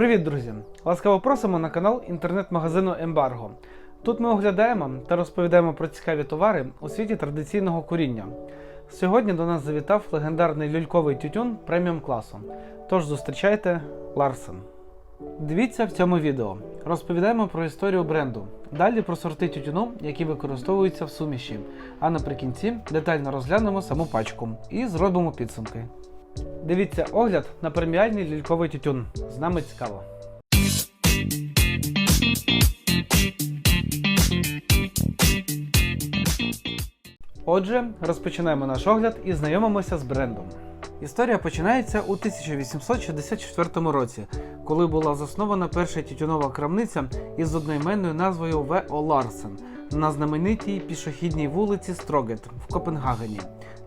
Привіт, друзі! Ласкаво просимо на канал інтернет-магазину Ембарго. Тут ми оглядаємо та розповідаємо про цікаві товари у світі традиційного куріння. Сьогодні до нас завітав легендарний люльковий тютюн преміум класу. Тож зустрічайте Ларсен. Дивіться в цьому відео. Розповідаємо про історію бренду. Далі про сорти тютюну, які використовуються в суміші. А наприкінці детально розглянемо саму пачку і зробимо підсумки. Дивіться огляд на преміальний лільковий тютюн. З нами цікаво. Отже, розпочинаємо наш огляд і знайомимося з брендом. Історія починається у 1864 році, коли була заснована перша тютюнова крамниця із одноіменною назвою В.О. Ларсен на знаменитій пішохідній вулиці Строгет в Копенгагені.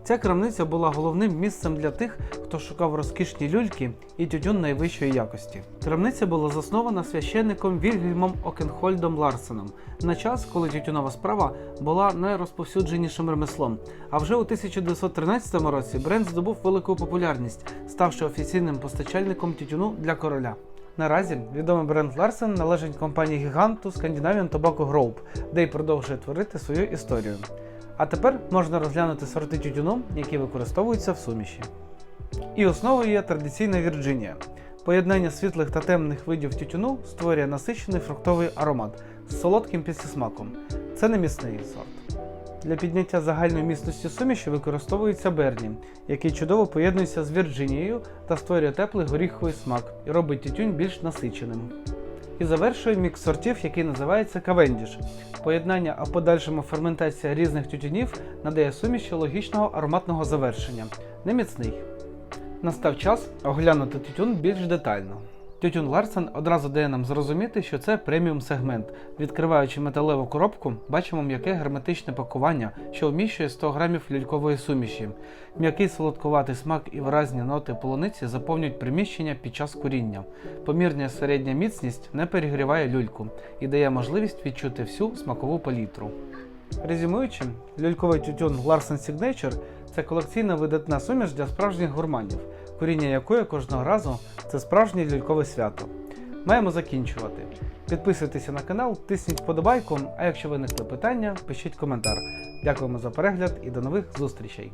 Ця крамниця була головним місцем для тих, хто шукав розкішні люльки і тютюн найвищої якості. Крамниця була заснована священником Вільгельмом Окенхольдом Ларсеном на час, коли тютюнова справа була найрозповсюдженішим ремеслом. А вже у 1913 році бренд здобув велику популярність, ставши офіційним постачальником тютюну для короля. Наразі відомий бренд Ларсен належить компанії гіганту Scandinavian Tobacco Group, де й продовжує творити свою історію. А тепер можна розглянути сорти тютюну, які використовуються в суміші. І основою є традиційна Вірджинія. Поєднання світлих та темних видів тютюну створює насичений фруктовий аромат з солодким післясмаком. Це не міцний сорт. Для підняття загальної міцності суміші використовується Берні, який чудово поєднується з Вірджинією та створює теплий горіховий смак і робить тютюн більш насиченим. І завершує мікс сортів, який називається Кавендіш. Поєднання, а подальшому ферментація різних тютюнів надає суміші логічного ароматного завершення. Неміцний. Настав час оглянути тютюн більш детально. Тютюн Ларсен одразу дає нам зрозуміти, що це преміум сегмент. Відкриваючи металеву коробку, бачимо м'яке герметичне пакування, що вміщує 100 грамів люлькової суміші. М'який солодкуватий смак і виразні ноти полуниці заповнюють приміщення під час куріння. Помірня середня міцність не перегріває люльку і дає можливість відчути всю смакову палітру. Резюмуючи, люльковий тютюн Larsen Signature – це колекційна видатна суміш для справжніх гурманів, коріння якої кожного разу це справжнє люлькове свято. Маємо закінчувати. Підписуйтеся на канал, тисніть вподобайку, а якщо виникли питання, пишіть коментар. Дякуємо за перегляд і до нових зустрічей!